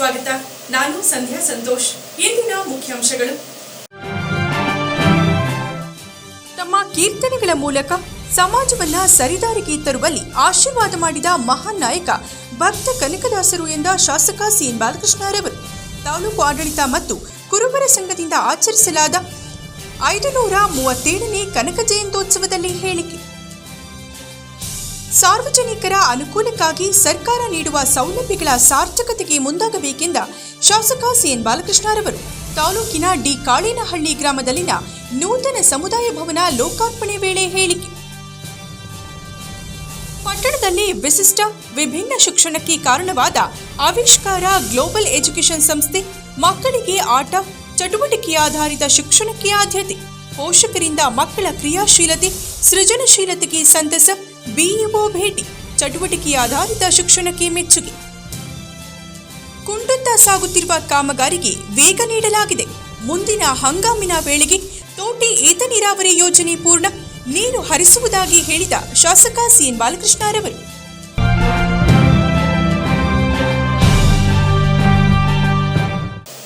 ಸ್ವಾಗತ. ನಾನು ಸಂಧ್ಯಾ ಸಂತೋಷ್. ಇಂದಿನ ಮುಖ್ಯಾಂಶಗಳು. ತಮ್ಮ ಕೀರ್ತನೆಗಳ ಮೂಲಕ ಸಮಾಜವನ್ನ ಸರಿದಾರಿಗೆ ತರುವಲ್ಲಿ ಆಶೀರ್ವಾದ ಮಾಡಿದ ಮಹಾನ್ ನಾಯಕ ಭಕ್ತ ಕನಕದಾಸರು ಎಂದ ಶಾಸಕ ಸಿಎನ್ ಬಾಲಕೃಷ್ಣರವರು ತಾಲೂಕು ಆಡಳಿತ ಮತ್ತು ಕುರುಬರ ಸಂಘದಿಂದ ಆಚರಿಸಲಾದ ಐದುನೂರ ಮೂವತ್ತೇಳನೇ ಕನಕ ಜಯಂತ್ಯೋತ್ಸವದಲ್ಲಿ ಹೇಳಿಕೆ. ಸಾರ್ವಜನಿಕರ ಅನುಕೂಲಕ್ಕಾಗಿ ಸರ್ಕಾರ ನೀಡುವ ಸೌಲಭ್ಯಗಳ ಸಾರ್ಥಕತೆಗೆ ಮುಂದಾಗಬೇಕೆಂದ ಶಾಸಕ ಸಿಎನ್ ಬಾಲಕೃಷ್ಣರವರು. ತಾಲೂಕಿನ ಡಿ ಕಾಳೇನಹಳ್ಳಿ ಗ್ರಾಮದಲ್ಲಿನ ನೂತನ ಸಮುದಾಯ ಭವನ ಲೋಕಾರ್ಪಣೆ ವೇಳೆ ಹೇಳಿಕೆ. ಪಟ್ಟಣದಲ್ಲಿ ವಿಶಿಷ್ಟ ವಿಭಿನ್ನ ಶಿಕ್ಷಣಕ್ಕೆ ಕಾರಣವಾದ ಆವಿಷ್ಕಾರ ಗ್ಲೋಬಲ್ ಎಜುಕೇಷನ್ ಸಂಸ್ಥೆ ಮಕ್ಕಳಿಗೆ ಆಟ, ಚಟುವಟಿಕೆ ಆಧಾರಿತ ಶಿಕ್ಷಣಕ್ಕೆ ಆದ್ಯತೆ. ಪೋಷಕರಿಂದ ಮಕ್ಕಳ ಕ್ರಿಯಾಶೀಲತೆ ಸೃಜನಶೀಲತೆಗೆ ಸಂತಸ. ಬಿಇಒ ಭೇಟಿ ಚಟುವಟಿಕೆ ಆಧಾರಿತ ಶಿಕ್ಷಣಕ್ಕೆ ಮೆಚ್ಚುಗೆ. ಕುಂಟುತ್ತಾ ಸಾಗುತ್ತಿರುವ ಕಾಮಗಾರಿಗೆ ವೇಗ ನೀಡಲಾಗಿದೆ. ಮುಂದಿನ ಹಂಗಾಮಿನ ವೇಳೆಗೆ ತೋಟಿ ಏತ ನೀರಾವರಿ ಯೋಜನೆ ಪೂರ್ಣ, ನೀರು ಹರಿಸುವುದಾಗಿ ಹೇಳಿದ ಶಾಸಕ ಸಿಎನ್ ಬಾಲಕೃಷ್ಣರವರು.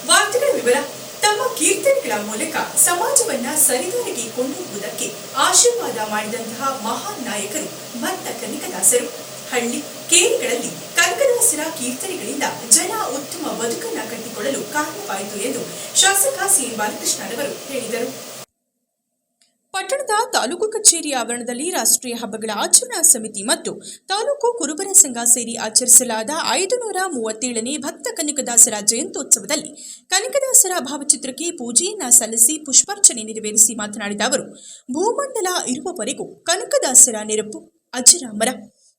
ವಾರ್ತೆಗಳ ತಮ್ಮ ಕೀರ್ತನೆಗಳ ಮೂಲಕ ಸಮಾಜವನ್ನ ಸರಿದಾರಿಗೆ ಕೊಂಡೊಯ್ಯುವುದಕ್ಕೆ ಆಶೀರ್ವಾದ ಮಾಡಿದಂತಹ ಮಹಾನ್ ನಾಯಕರು ಭಕ್ತ ಕನಕದಾಸರು ಹಳ್ಳಿ ಕೇರಿಗಳಲ್ಲಿ ಕನಕದಾಸರ ಕೀರ್ತನೆಗಳಿಂದ ಜನ ಉತ್ತಮ ಬದುಕನ್ನ ಕಟ್ಟಿಕೊಳ್ಳಲು ಕಾರಣವಾಯಿತು ಎಂದು ಶಾಸಕ ಸಿ ಬಾಲಕೃಷ್ಣರವರು ಹೇಳಿದರು. ಪಟ್ಟಣದ ತಾಲೂಕು ಕಚೇರಿ ಆವರಣದಲ್ಲಿ ರಾಷ್ಟ್ರೀಯ ಹಬ್ಬಗಳ ಆಚರಣಾ ಸಮಿತಿ ಮತ್ತು ತಾಲೂಕು ಕುರುಬರ ಸಂಘ ಸೇರಿ ಆಚರಿಸಲಾದ ಐದು ನೂರ ಮೂವತ್ತೇಳನೇ ಭಕ್ತ ಕನಕದಾಸರ ಜಯಂತ್ಯೋತ್ಸವದಲ್ಲಿ ಕನಕದಾಸರ ಭಾವಚಿತ್ರಕ್ಕೆ ಪೂಜೆಯನ್ನ ಸಲ್ಲಿಸಿ ಪುಷ್ಪಾರ್ಚನೆ ನೆರವೇರಿಸಿ ಮಾತನಾಡಿದ ಅವರು, ಭೂಮಂಡಲ ಇರುವವರೆಗೂ ಕನಕದಾಸರ ನೆರಪು ಅಜರಾಮರ.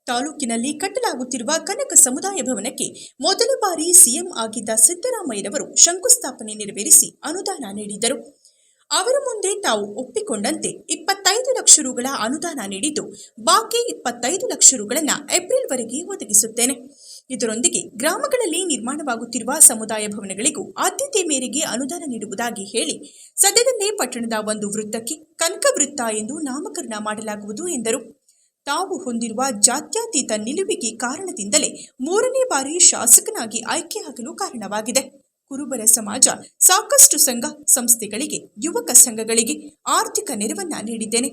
ತಾಲೂಕಿನಲ್ಲಿ ಕಟ್ಟಲಾಗುತ್ತಿರುವ ಕನಕ ಸಮುದಾಯ ಭವನಕ್ಕೆ ಮೊದಲ ಬಾರಿ ಸಿಎಂ ಆಗಿದ್ದ ಸಿದ್ದರಾಮಯ್ಯನವರು ಶಂಕುಸ್ಥಾಪನೆ ನೆರವೇರಿಸಿ ಅನುದಾನ ನೀಡಿದರು. ಅವರ ಮುಂದೆ ತಾವು ಒಪ್ಪಿಕೊಂಡಂತೆ ಇಪ್ಪತ್ತೈದು ಲಕ್ಷ ರುಗಳ ಅನುದಾನ ನೀಡಿದ್ದು, ಬಾಕಿ ಇಪ್ಪತ್ತೈದು ಲಕ್ಷ ರುಗಳನ್ನು ಏಪ್ರಿಲ್ವರೆಗೆ ಒದಗಿಸುತ್ತೇನೆ. ಇದರೊಂದಿಗೆ ಗ್ರಾಮಗಳಲ್ಲಿ ನಿರ್ಮಾಣವಾಗುತ್ತಿರುವ ಸಮುದಾಯ ಭವನಗಳಿಗೂ ಆದ್ಯತೆ ಮೇರೆಗೆ ಅನುದಾನ ನೀಡುವುದಾಗಿ ಹೇಳಿ, ಸದ್ಯದಲ್ಲೇ ಪಟ್ಟಣದ ಒಂದು ವೃತ್ತಕ್ಕೆ ಕನಕ ವೃತ್ತ ಎಂದು ನಾಮಕರಣ ಮಾಡಲಾಗುವುದು ಎಂದರು. ತಾವು ಹೊಂದಿರುವ ಜಾತ್ಯತೀತ ನಿಲುವಿಗೆ ಕಾರಣದಿಂದಲೇ ಮೂರನೇ ಬಾರಿ ಶಾಸಕನಾಗಿ ಆಯ್ಕೆಯಾಗಲು ಕಾರಣವಾಗಿದೆ. ಕುರುಬರ ಸಮಾಜ ಸಾಕಷ್ಟು ಸಂಘ ಸಂಸ್ಥೆಗಳಿಗೆ, ಯುವಕ ಸಂಘಗಳಿಗೆ ಆರ್ಥಿಕ ನೆರವನ್ನ ನೀಡಿದ್ದೇನೆ.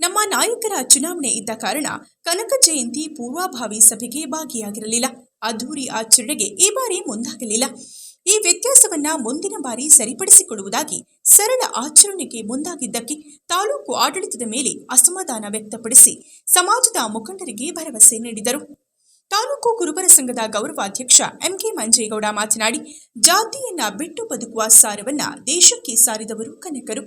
ನಮ್ಮ ನಾಯಕರ ಚುನಾವಣೆ ಇದ್ದ ಕಾರಣ ಕನಕ ಜಯಂತಿ ಪೂರ್ವಭಾವಿ ಸಭೆಗೆ ಭಾಗಿಯಾಗಿರಲಿಲ್ಲ. ಅದ್ದೂರಿ ಆಚರಣೆಗೆ ಈ ಬಾರಿ ಮುಂದಾಗಲಿಲ್ಲ. ಈ ವ್ಯತ್ಯಾಸವನ್ನ ಮುಂದಿನ ಬಾರಿ ಸರಿಪಡಿಸಿಕೊಳ್ಳುವುದಾಗಿ ಸರಳ ಆಚರಣೆಗೆ ಮುಂದಾಗಿದ್ದಕ್ಕೆ ತಾಲೂಕು ಆಡಳಿತದ ಮೇಲೆ ಅಸಮಾಧಾನ ವ್ಯಕ್ತಪಡಿಸಿ ಸಮಾಜದ ಮುಖಂಡರಿಗೆ ಭರವಸೆ ನೀಡಿದರು. ತಾಲೂಕು ಕುರುಬರ ಸಂಘದ ಗೌರವಾಧ್ಯಕ್ಷ ಎಂಕೆ ಮಂಜೇಗೌಡ ಮಾತನಾಡಿ, ಜಾತಿಯನ್ನ ಬಿಟ್ಟು ಬದುಕುವ ಸಾರವನ್ನ ದೇಶಕ್ಕೆ ಸಾರಿದವರು ಕನಕರು.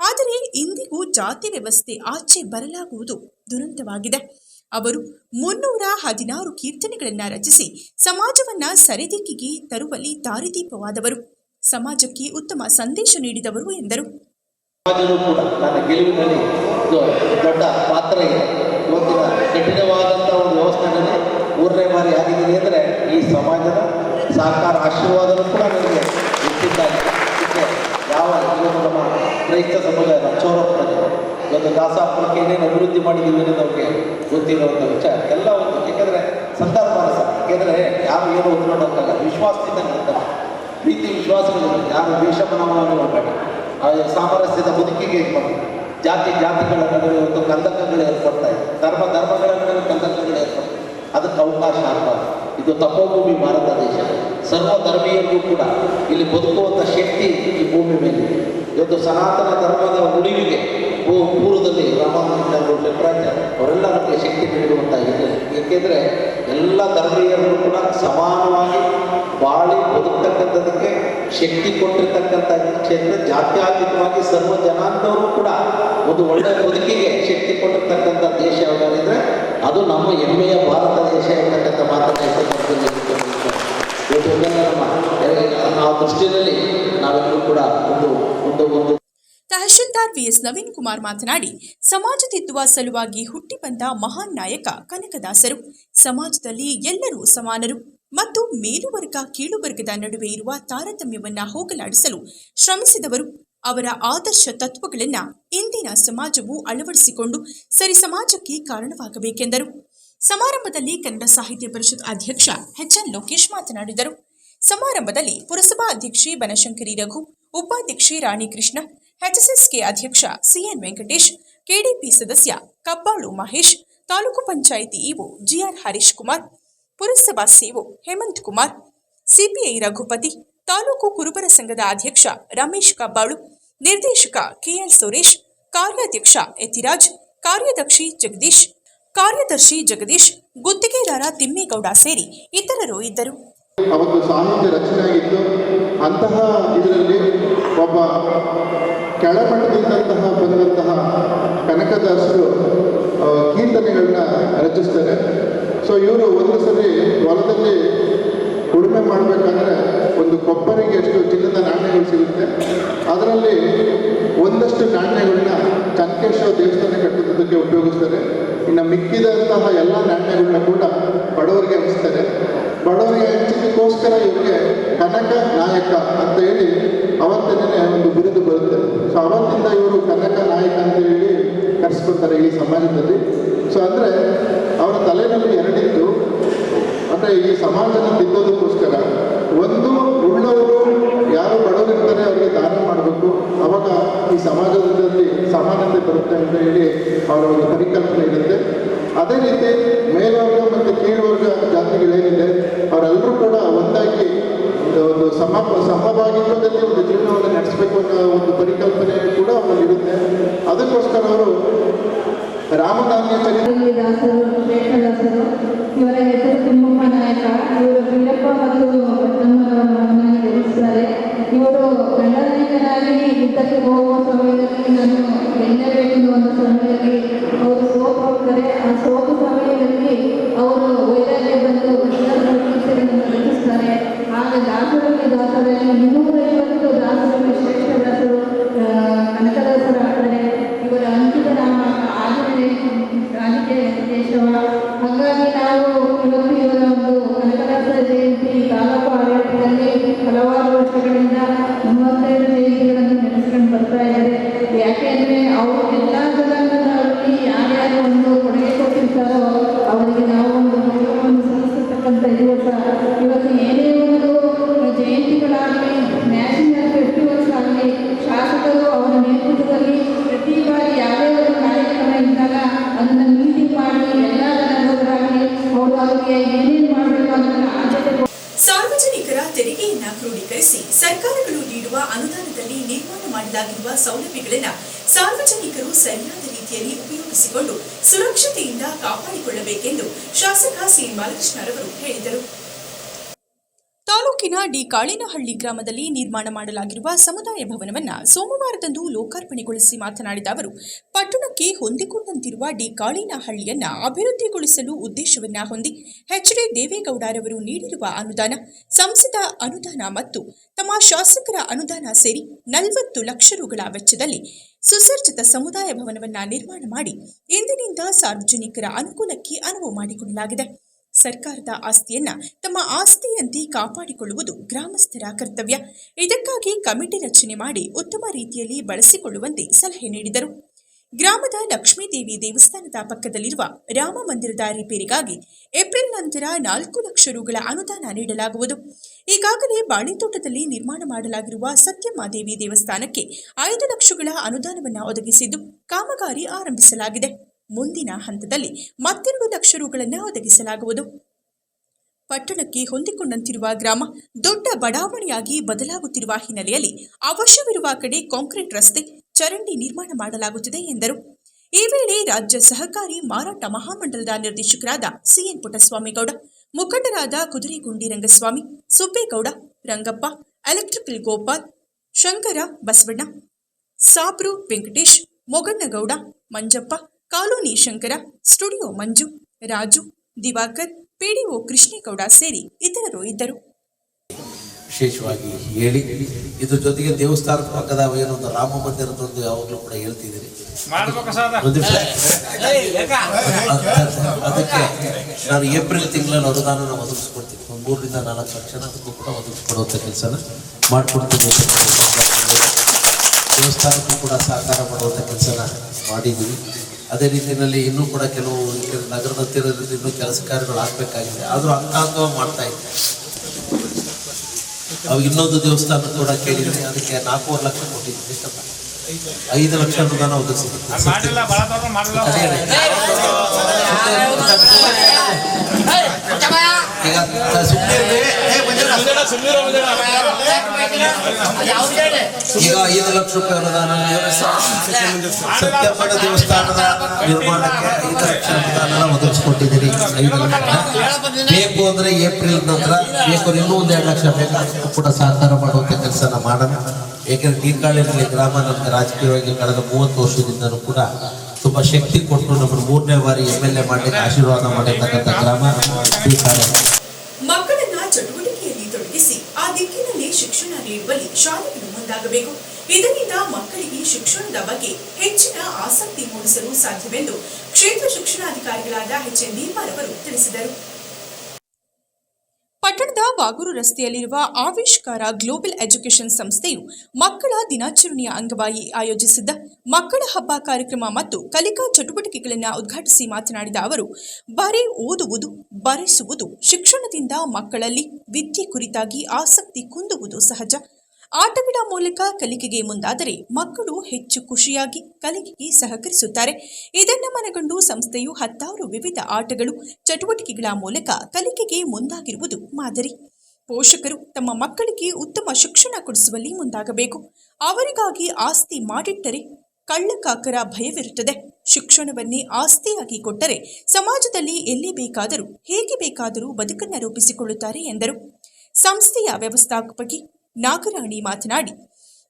ಆದರೆ ಇಂದಿಗೂ ಜಾತಿ ವ್ಯವಸ್ಥೆ ಆಚೆ ಬರಲಾಗುವುದು ದುರಂತವಾಗಿದೆ. ಅವರು ಮುನ್ನೂರ ಹದಿನಾರು ಕೀರ್ತನೆಗಳನ್ನ ರಚಿಸಿ ಸಮಾಜವನ್ನ ಸರಿದಿಕ್ಕಿಗೆ ತರುವಲ್ಲಿ ದಾರಿದೀಪವಾದವರು. ಸಮಾಜಕ್ಕೆ ಉತ್ತಮ ಸಂದೇಶ ನೀಡಿದವರು ಎಂದರು. ದೊಡ್ಡ ಪಾತ್ರ ಇದೆ. ಇವತ್ತಿನ ಕಠಿಣವಾದಂಥ ಒಂದು ವ್ಯವಸ್ಥೆಯಲ್ಲಿ ಮೂರನೇ ಬಾರಿ ಆಗಿದ್ದೀನಿ ಅಂದರೆ ಈ ಸಮಾಜದ ಸಹಕಾರ ಆಶೀರ್ವಾದನೂ ಕೂಡ ನನಗೆ ಇಟ್ಟಿದ್ದಾರೆ ಯಾವ ಇವತ್ತು ನಮ್ಮ ಕ್ರೈಸ್ತ ಪ್ರಜೆ ಇವತ್ತು ದಾಸಾಪುರಕ್ಕೆ ಏನೇನು ಅಭಿವೃದ್ಧಿ ಮಾಡಿದ್ದೀವಿ ಅನ್ನೋದು ಅವ್ರಿಗೆ ಗೊತ್ತಿರುವಂಥ ವಿಚಾರ. ಎಲ್ಲ ಒಂದು ಏಕೆಂದರೆ ಸಂತಾನ ಮಾನಸ ಏಕೆಂದರೆ ಯಾರು ಏನು ಹೊತ್ಕೊಳ್ಳೋಕ್ಕಲ್ಲ ವಿಶ್ವಾಸದಿಂದ ನಿಲ್ತಾರೆ ಪ್ರೀತಿ ವಿಶ್ವಾಸಗಳು ಯಾರು ದ್ವೇಷಮನವನ್ನು ಮಾಡಬೇಡಿ. ಆ ಸಾಮರಸ್ಯದ ಬದುಕಿಗೆ ಇರ್ಬಾರ್ದು ಜಾತಿ, ಜಾತಿಗಳ ನಡುವೆ ಒಂದು ಕಂದಕಗಳು ಏರ್ಪಡ್ತಾ ಇದೆ. ಧರ್ಮ, ಧರ್ಮಗಳ ನಡುವೆ ಕಂದಕಗಳು ಏರ್ಪಡ್ತಾ ಇದೆ. ಅದಕ್ಕೆ ಅವಕಾಶ ಆಗಬಾರ್ದು. ಇದು ತಪೋಭೂಮಿ ಭಾರತ ದೇಶ. ಸರ್ವ ಧರ್ಮೀಯರಿಗೂ ಕೂಡ ಇಲ್ಲಿ ಬದುಕುವಂಥ ಶಕ್ತಿ ಈ ಭೂಮಿ ಮೇಲೆ ಇದೆ. ಇವತ್ತು ಸನಾತನ ಧರ್ಮದ ಉಳಿವಿಗೆ ಪೂರ್ವದಲ್ಲಿ ರಾಮಾನುಜರು ಲಿಂಗರಾಜ ಅವರೆಲ್ಲ ನಮಗೆ ಶಕ್ತಿ ನೀಡುವಂಥ ಇದೆ ಏಕೆಂದರೆ ಎಲ್ಲ ಧರ್ಮೀಯರನ್ನು ಕೂಡ ಸಮಾನವಾಗಿ ಬಾಳಿ ಬದುಕ್ತಕ್ಕಂಥದಕ್ಕೆ ಶಕ್ತಿ ಕೊಟ್ಟಿರ್ತಕ್ಕಂಥ ಕ್ಷೇತ್ರ ಜಾತ್ಯಾತೀತವಾಗಿ ಸರ್ವ ಜನಾಂಗವರು ಕೂಡ ಒಂದು ಒಳ್ಳೆಯ ಬದುಕಿಗೆ ಶಕ್ತಿ ಕೊಟ್ಟಿರ್ತಕ್ಕಂಥ ದೇಶ ಯಾವುದಾದ್ರೆ ಅದು ನಮ್ಮ ಹೆಮ್ಮೆಯ ಭಾರತ ದೇಶ ಎಂಬತಕ್ಕಂಥ ಮಾತನ್ನು ನಮ್ಮ, ಆ ದೃಷ್ಟಿಯಲ್ಲಿ ನಾವೆಲ್ಲರೂ ಕೂಡ ಒಂದು ಒಂದು ಒಂದು ತಹಶೀಲ್ದಾರ್ ವಿಎಸ್ ನವೀನ್ ಕುಮಾರ್ ಮಾತನಾಡಿ, ಸಮಾಜ ತಿದ್ದುವ ಸಲುವಾಗಿ ಹುಟ್ಟಿ ಬಂದ ಮಹಾನ್ ನಾಯಕ ಕನಕದಾಸರು. ಸಮಾಜದಲ್ಲಿ ಎಲ್ಲರೂ ಸಮಾನರು ಮತ್ತು ಮೇಲುವರ್ಗ, ಕೀಳುವರ್ಗದ ನಡುವೆ ಇರುವ ತಾರತಮ್ಯವನ್ನು ಹೋಗಲಾಡಿಸಲು ಶ್ರಮಿಸಿದವರು. ಅವರ ಆದರ್ಶ ತತ್ವಗಳನ್ನ ಇಂದಿನ ಸಮಾಜವು ಅಳವಡಿಸಿಕೊಂಡು ಸರಿ ಸಮಾಜಕ್ಕೆ ಕಾರಣವಾಗಬೇಕೆಂದರು. ಸಮಾರಂಭದಲ್ಲಿ ಕನ್ನಡ ಸಾಹಿತ್ಯ ಪರಿಷತ್ ಅಧ್ಯಕ್ಷ ಎಚ್ಎನ್. ಲೋಕೇಶ್ ಮಾತನಾಡಿದರು. ಸಮಾರಂಭದಲ್ಲಿ ಪುರಸಭಾ ಅಧ್ಯಕ್ಷೆ ಬನಶಂಕರಿ ರಘು, ಉಪಾಧ್ಯಕ್ಷೆ ರಾಣಿ ಕೃಷ್ಣ ಎಚ್ಎಸ್ಎಸ್ಕೆ ಅಧ್ಯಕ್ಷ ಸಿಎನ್ ವೆಂಕಟೇಶ್, ಕೆಡಿಪಿ ಸದಸ್ಯ ಕಬ್ಬಾಳು ಮಹೇಶ್, ತಾಲೂಕು ಪಂಚಾಯಿತಿ ಇಒ ಜಿಆರ್ ಹರೀಶ್ ಕುಮಾರ್, ಪುರಸಭಾ ಸಿಒ ಹೇಮಂತ್ ಕುಮಾರ್, ಸಿಪಿಐ ರಘುಪತಿ, ತಾಲೂಕು ಕುರುಬರ ಸಂಘದ ಅಧ್ಯಕ್ಷ ರಮೇಶ್ ಕಬ್ಬಾಳು, ನಿರ್ದೇಶಕ ಕೆಎಲ್ ಸುರೇಶ್, ಕಾರ್ಯಾಧ್ಯಕ್ಷ ಯತಿರಾಜ್, ಕಾರ್ಯದರ್ಶಿ ಜಗದೀಶ್ ಕಾರ್ಯದರ್ಶಿ ಜಗದೀಶ್, ಗುತ್ತಿಗೆದಾರ ತಿಮ್ಮೇಗೌಡ ಸೇರಿ ಇತರರು ಇದ್ದರು. ಸಾಹಿತ್ಯ ರಚನೆ ಆಗಿತ್ತು ಅಂತಹ ಇದರಲ್ಲಿ ಒಬ್ಬ ಕೆಳಮಟ್ಟದಿಂದಂತಹ ಬಂದಂತಹ ಕನಕದಾಸರು ಕೀರ್ತನೆಗಳನ್ನ ರಚಿಸ್ತಾರೆ. ಸೊ ಇವರು ಒಂದು ಸರಿ ಹೊಲದಲ್ಲಿ ಉಳುಮೆ ಮಾಡಬೇಕಂದ್ರೆ ಒಂದು ಕೊಬ್ಬರಿಗೆ ಎಷ್ಟು ಚಿನ್ನದ ನಾಣ್ಯಗಳು ಸಿಗುತ್ತೆ, ಅದರಲ್ಲಿ ಒಂದಷ್ಟು ನಾಣ್ಯಗಳನ್ನ ಕನಕೇಶ್ವರ ದೇವಸ್ಥಾನ ಕಟ್ಟುವುದಕ್ಕೆ ಉಪಯೋಗಿಸ್ತಾರೆ. ಇನ್ನು ಮಿಕ್ಕಿದಂತಹ ಎಲ್ಲ ನಾಣ್ಯಗಳನ್ನ ಕೂಡ ಬಡವರಿಗೆ ಹಂಚ್ತಾರೆ. ಬಡವರಿಗೆ ಹಂಚಿದ್ದಕ್ಕೋಸ್ಕರ ಇವರಿಗೆ ಕನಕ ನಾಯಕ ಅಂತ ಹೇಳಿ ಅವತ್ತಿನೇ ಒಂದು ಬಿರುದು ಬರುತ್ತೆ. ಸೊ ಅವತ್ತಿಂದ ಇವರು ಕನಕ ನಾಯಕ ಅಂತ ಹೇಳಿ ಕರೆಸ್ಕೊಳ್ತಾರೆ ಈ ಸಮಾಜದಲ್ಲಿ. ಸೊ ಅಂದರೆ ಅವರ ತಲೆಯಲ್ಲಿ ಎರಡಿತ್ತು. ಅಂದರೆ ಈ ಸಮಾಜನ ತಿದ್ದೋದಕ್ಕೋಸ್ಕರ ಒಂದು ಉಳ್ಳವರು ಯಾರು ಬಡವರಿರ್ತಾರೆ ಅವರಿಗೆ ದಾನ ಮಾಡಬೇಕು. ಅವಾಗ ಈ ಸಮಾಜದಲ್ಲಿ ಸಮಾನತೆ ಬರುತ್ತೆ ಅಂತ ಹೇಳಿ ಅವರ ಒಂದು ಪರಿಕಲ್ಪನೆ ಅದೇ ರೀತಿ ಮೇಲ್ವರ್ಗ ಮತ್ತು ಕೀಳ್ವರ್ಗ ಜಾತಿಗಳೇನಿದೆ, ಅವರೆಲ್ಲರೂ ಕೂಡ ಒಂದಾಗಿ ಒಂದು ಸಮ, ಸಮಭಾಗಿತ್ವದಲ್ಲಿ ಒಂದು ಜೀವನವನ್ನು ನಡೆಸಬೇಕು ಅನ್ನೋ ಒಂದು ಪರಿಕಲ್ಪನೆ ಕೂಡ ಅವರಲ್ಲಿರುತ್ತೆ. ಅದಕ್ಕೋಸ್ಕರ ಅವರು ಶ್ರೇಷ್ಠದಾಸರು ಇವರ ಹೆಸರು ತಿಮ್ಮಪ್ಪ ನಾಯಕ, ಇವರು ಬೀರಪ್ಪ ಮತ್ತು ಮಗನಾಗಿ ಇವರು ಗಂಡನಾಯಕನಾಗಿ ಯುದ್ಧಕ್ಕೆ ಹೋಗುವ ಸಮಯದಲ್ಲಿ ನಾನು ಗೆಲ್ಲಬೇಕೆಂದು ಒಂದು ಸಮಯದಲ್ಲಿ ಉಪಯೋಗಿಸಿಕೊಂಡು ಸುರಕ್ಷತೆಯಿಂದ ಕಾಪಾಡಿಕೊಳ್ಳಬೇಕೆಂದು ಶಾಸಕ ಸಿ ಬಾಲಕೃಷ್ಣರವರು ಹೇಳಿದರು. ತಾಲೂಕಿನ ಡಿ ಕಾಳಿನಹಳ್ಳಿ ಗ್ರಾಮದಲ್ಲಿ ನಿರ್ಮಾಣ ಮಾಡಲಾಗಿರುವ ಸಮುದಾಯ ಭವನವನ್ನು ಸೋಮವಾರದಂದು ಲೋಕಾರ್ಪಣೆಗೊಳಿಸಿ ಮಾತನಾಡಿದ ಅವರು, ಪಟ್ಟಣಕ್ಕೆ ಹೊಂದಿಕೊಂಡಂತಿರುವ ಡಿ ಕಾಳಿನಹಳ್ಳಿಯನ್ನು ಅಭಿವೃದ್ಧಿಗೊಳಿಸಲು ಉದ್ದೇಶವನ್ನ ಹೊಂದಿ ಎಚ್ ಡಿ ದೇವೇಗೌಡರವರು ನೀಡಿರುವ ಅನುದಾನ, ಸಂಸದ ಅನುದಾನ ಮತ್ತು ತಮ್ಮ ಶಾಸಕರ ಅನುದಾನ ಸೇರಿ ನಲವತ್ತು ಲಕ್ಷ ರುಗಳ ವೆಚ್ಚದಲ್ಲಿ ಸುಸರ್ಜಿತ ಸಮುದಾಯ ಭವನವನ್ನ ನಿರ್ಮಾಣ ಮಾಡಿ ಇಂದಿನಿಂದ ಸಾರ್ವಜನಿಕರ ಅನುಕೂಲಕ್ಕೆ ಅನುವು ಮಾಡಿಕೊಡಲಾಗಿದೆ. ಸರ್ಕಾರದ ಆಸ್ತಿಯನ್ನ ತಮ್ಮ ಆಸ್ತಿಯಂತೆ ಕಾಪಾಡಿಕೊಳ್ಳುವುದು ಗ್ರಾಮಸ್ಥರ ಕರ್ತವ್ಯ. ಇದಕ್ಕಾಗಿ ಕಮಿಟಿ ರಚನೆ ಮಾಡಿ ಉತ್ತಮ ರೀತಿಯಲ್ಲಿ ಬಳಸಿಕೊಳ್ಳುವಂತೆ ಸಲಹೆ ನೀಡಿದರು. ಗ್ರಾಮದ ಲಕ್ಷ್ಮೀದೇವಿ ದೇವಸ್ಥಾನದ ಪಕ್ಕದಲ್ಲಿರುವ ರಾಮ ಮಂದಿರದ ರಿಪೇರಿಗಾಗಿ ಏಪ್ರಿಲ್ ನಂತರ ನಾಲ್ಕು ಲಕ್ಷ ರುಗಳ ಅನುದಾನ ನೀಡಲಾಗುವುದು. ಈಗಾಗಲೇ ಬಾಳೆತೋಟದಲ್ಲಿ ನಿರ್ಮಾಣ ಮಾಡಲಾಗಿರುವ ಸತ್ಯಮಾದೇವಿ ದೇವಸ್ಥಾನಕ್ಕೆ ಐದು ಲಕ್ಷಗಳ ಅನುದಾನವನ್ನು ಒದಗಿಸಿದ್ದು ಕಾಮಗಾರಿ ಆರಂಭಿಸಲಾಗಿದೆ. ಮುಂದಿನ ಹಂತದಲ್ಲಿ ಮತ್ತೆರಡು ಲಕ್ಷ ರುಗಳನ್ನು ಒದಗಿಸಲಾಗುವುದು. ಪಟ್ಟಣಕ್ಕೆ ಹೊಂದಿಕೊಂಡಂತಿರುವ ಗ್ರಾಮ ದೊಡ್ಡ ಬಡಾವಣೆಯಾಗಿ ಬದಲಾಗುತ್ತಿರುವ ಹಿನ್ನೆಲೆಯಲ್ಲಿ ಅವಶ್ಯವಿರುವ ಕಡೆ ಕಾಂಕ್ರೀಟ್ ರಸ್ತೆ ಚರಂಡಿ ನಿರ್ಮಾಣ ಮಾಡಲಾಗುತ್ತಿದೆ ಎಂದರು. ಈ ವೇಳೆ ರಾಜ್ಯ ಸಹಕಾರಿ ಮಾರಾಟ ಮಹಾಮಂಡಲದ ನಿರ್ದೇಶಕರಾದ ಸಿಎನ್ ಪುಟ್ಟಸ್ವಾಮಿಗೌಡ, ಮುಖಂಡರಾದ Kuduregundi Rangaswamy, Subbegowda, Rangappa, electrical Gopal, Shankara Basavanna, ಸಾಬ್ರು Venkatesh, Mogannagowda, Manjappa, colony Shankara, studio Manju, Raju, Diwakar, PDO Krishnegowda ಸೇರಿ ಇತರರು ಇದ್ದರು. ವಿಶೇಷವಾಗಿ ಹೇಳಿ ಇದ್ರ ಜೊತೆಗೆ ದೇವಸ್ಥಾನದ ಪಕ್ಕದ ಏನೊಂದು ರಾಮ ಮಂದಿರದೊಂದು ಯಾವಾಗಲೂ ಕೂಡ ಹೇಳ್ತಿದ್ದೀರಿ ಅದಕ್ಕೆ ನಾನು ಏಪ್ರಿಲ್ ತಿಂಗಳಲ್ಲಿ ಅನುದಾನ ಒದಗಿಸ್ಕೊಡ್ತೀನಿ. ಒಂದು ಮೂರರಿಂದ ನಾಲ್ಕು ಲಕ್ಷ ಅದಕ್ಕೂ ಕೂಡ ಒದಗಿಸ್ಕೊಡುವಂಥ ಕೆಲಸನ ಮಾಡಿಕೊಡ್ತೀನಿ ದೇವಸ್ಥಾನಕ್ಕೂ ಕೂಡ ಸಹಕಾರ ಮಾಡುವಂಥ ಕೆಲಸನ ಮಾಡಿದ್ದೀವಿ ಅದೇ ರೀತಿಯಲ್ಲಿ ಇನ್ನೂ ಕೂಡ ಕೆಲವು ನಗರದ ತೀರದಲ್ಲಿ ಇನ್ನೂ ಕೆಲಸ ಕಾರ್ಯಗಳು ಆಗಬೇಕಾಗಿದೆ. ಆದರೂ ಅಂಗಾಂಗವಾಗಿ ಮಾಡ್ತಾ ಇದ್ದೆ ಅವಾಗ ಇನ್ನೊಂದು ದೇವಸ್ಥಾನ ಕೂಡ ಕೇಳಿದ್ರೆ ಅದಕ್ಕೆ ನಾಲ್ಕೂವರೆ ಲಕ್ಷ ಕೊಟ್ಟಿದ್ದೀನಿ ಎಷ್ಟಪ್ಪ ಐದು ಲಕ್ಷ ಅನುದಾನ ಒದಗಿಸಿದ್ದೀನಿ ಈಗ ಸುಮ್ಮನೆ ಈಗ ಐದು ಲಕ್ಷ ರೂಪಾಯಿ ಅನುದಾನ ಸತ್ಯಪಡ ದೇವಸ್ಥಾನದ ನಿರ್ಮಾಣಕ್ಕೆ ಐದು ಲಕ್ಷ ಅನುದಾನ ಒದಗಿಸ್ಕೊಟ್ಟಿದ್ದೀರಿ. ಐದು ಲಕ್ಷ. ಬೇಕು ಅಂದ್ರೆ ಏಪ್ರಿಲ್ ನಂತರ ಬೇಕು ಇನ್ನೂ ಒಂದು ಎರಡು ಲಕ್ಷ ಬೇಕು ಕೂಡ ಸಹಕಾರ ಮಾಡುವಂತ ಕೆಲಸನ ಮಾಡೋಣ. ಏಕೆಂದ್ರೆ ತೀರ್ಕಾಳಿನಲ್ಲಿ ಗ್ರಾಮ ನಮ್ಗೆ ರಾಜಕೀಯವಾಗಿ ಕಳೆದ ಮೂವತ್ತು ವರ್ಷದಿಂದಲೂ ಕೂಡ ತುಂಬ ಶಕ್ತಿ ಕೊಟ್ಟು ನಮ್ಮನ್ನು ಮೂರನೇ ಬಾರಿ ಎಂ ಎಲ್ ಎ ಮಾಡಲಿಕ್ಕೆ ಆಶೀರ್ವಾದ ಮಾಡಿರ್ತಕ್ಕಂಥ ಗ್ರಾಮ ಮಕ್ಕಳನ್ನ ಚಟುವಟಿಕೆಯಲ್ಲಿ ತೊಡಗಿಸಿ ಆ ದಿಕ್ಕಿನಲ್ಲಿ ಶಿಕ್ಷಣ ನೀಡುವಲ್ಲಿ ಶಾಲೆಗಳು ಮುಂದಾಗಬೇಕು. ಇದರಿಂದ ಮಕ್ಕಳಿಗೆ ಶಿಕ್ಷಣದ ಬಗ್ಗೆ ಹೆಚ್ಚಿನ ಆಸಕ್ತಿ ಮೂಡಿಸಲು ಸಾಧ್ಯವೆಂದು ಕ್ಷೇತ್ರ ಶಿಕ್ಷಣಾಧಿಕಾರಿಗಳಾದ ಎಚ್ ಎನ್ ದೀಪಾರವರು ತಿಳಿಸಿದರು. ಬಾಗೂರು ರಸ್ತೆಯಲ್ಲಿರುವ ಆವಿಷ್ಕಾರ ಗ್ಲೋಬಲ್ ಎಜುಕೇಷನ್ ಸಂಸ್ಥೆಯು ಮಕ್ಕಳ ದಿನಾಚರಣೆಯ ಅಂಗವಾಗಿ ಆಯೋಜಿಸಿದ್ದ ಮಕ್ಕಳ ಹಬ್ಬ ಕಾರ್ಯಕ್ರಮ ಮತ್ತು ಕಲಿಕಾ ಚಟುವಟಿಕೆಗಳನ್ನು ಉದ್ಘಾಟಿಸಿ ಮಾತನಾಡಿದ ಅವರು, ಬರೀ ಓದುವುದು, ಬರೆಸುವುದು ಶಿಕ್ಷಣದಿಂದ ಮಕ್ಕಳಲ್ಲಿ ವಿದ್ಯೆ ಕುರಿತಾಗಿ ಆಸಕ್ತಿ ಕುಂದುವುದು ಸಹಜ. ಆಟಗಳ ಮೂಲಕ ಕಲಿಕೆಗೆ ಮುಂದಾದರೆ ಮಕ್ಕಳು ಹೆಚ್ಚು ಖುಷಿಯಾಗಿ ಕಲಿಕೆಗೆ ಸಹಕರಿಸುತ್ತಾರೆ. ಇದನ್ನು ಮನಗಂಡು ಸಂಸ್ಥೆಯು ಹತ್ತಾರು ವಿವಿಧ ಆಟಗಳು, ಚಟುವಟಿಕೆಗಳ ಮೂಲಕ ಕಲಿಕೆಗೆ ಮುಂದಾಗಿರುವುದು ಮಾದರಿ. ಪೋಷಕರು ತಮ್ಮ ಮಕ್ಕಳಿಗೆ ಉತ್ತಮ ಶಿಕ್ಷಣ ಕೊಡಿಸುವಲ್ಲಿ ಮುಂದಾಗಬೇಕು. ಅವರಿಗಾಗಿ ಆಸ್ತಿ ಮಾಡಿಟ್ಟರೆ ಕಳ್ಳಕಾಕರ ಭಯವಿರುತ್ತದೆ. ಶಿಕ್ಷಣವನ್ನೇ ಆಸ್ತಿಯಾಗಿ ಕೊಟ್ಟರೆ ಸಮಾಜದಲ್ಲಿ ಎಲ್ಲಿ ಬೇಕಾದರೂ, ಹೇಗೆ ಬೇಕಾದರೂ ಬದುಕನ್ನು ರೂಪಿಸಿಕೊಳ್ಳುತ್ತಾರೆ ಎಂದರು. ಸಂಸ್ಥೆಯ ವ್ಯವಸ್ಥಾಪಕಿ ನಾಗರಾಣಿ ಮಾತನಾಡಿ,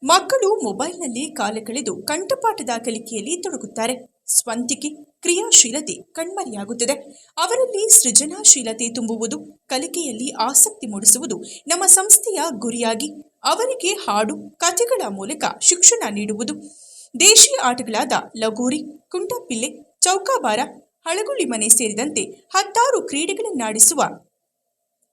ಮಕ್ಕಳು ಮೊಬೈಲ್ನಲ್ಲಿ ಕಾಲ ಕಳೆದು ಕಂಠಪಾಠದ ಕಲಿಕೆಯಲ್ಲಿ ತೊಡಗುತ್ತಾರೆ. ಸ್ವಂತಿಕೆ, ಕ್ರಿಯಾಶೀಲತೆ ಕಣ್ಮರೆಯಾಗುತ್ತದೆ. ಅವರಲ್ಲಿ ಸೃಜನಾಶೀಲತೆ ತುಂಬುವುದು, ಕಲಿಕೆಯಲ್ಲಿ ಆಸಕ್ತಿ ಮೂಡಿಸುವುದು ನಮ್ಮ ಸಂಸ್ಥೆಯ ಗುರಿಯಾಗಿ, ಅವರಿಗೆ ಹಾಡು, ಕಥೆಗಳ ಮೂಲಕ ಶಿಕ್ಷಣ ನೀಡುವುದು. ದೇಶೀಯ ಆಟಗಳಾದ ಲಗೋರಿ, ಕುಂಟಪಿಲ್ಲೆ, ಚೌಕಾಬಾರ, ಹಳಗುಳಿ ಮನೆ ಸೇರಿದಂತೆ ಹತ್ತಾರು ಕ್ರೀಡೆಗಳನ್ನಾಡಿಸುವ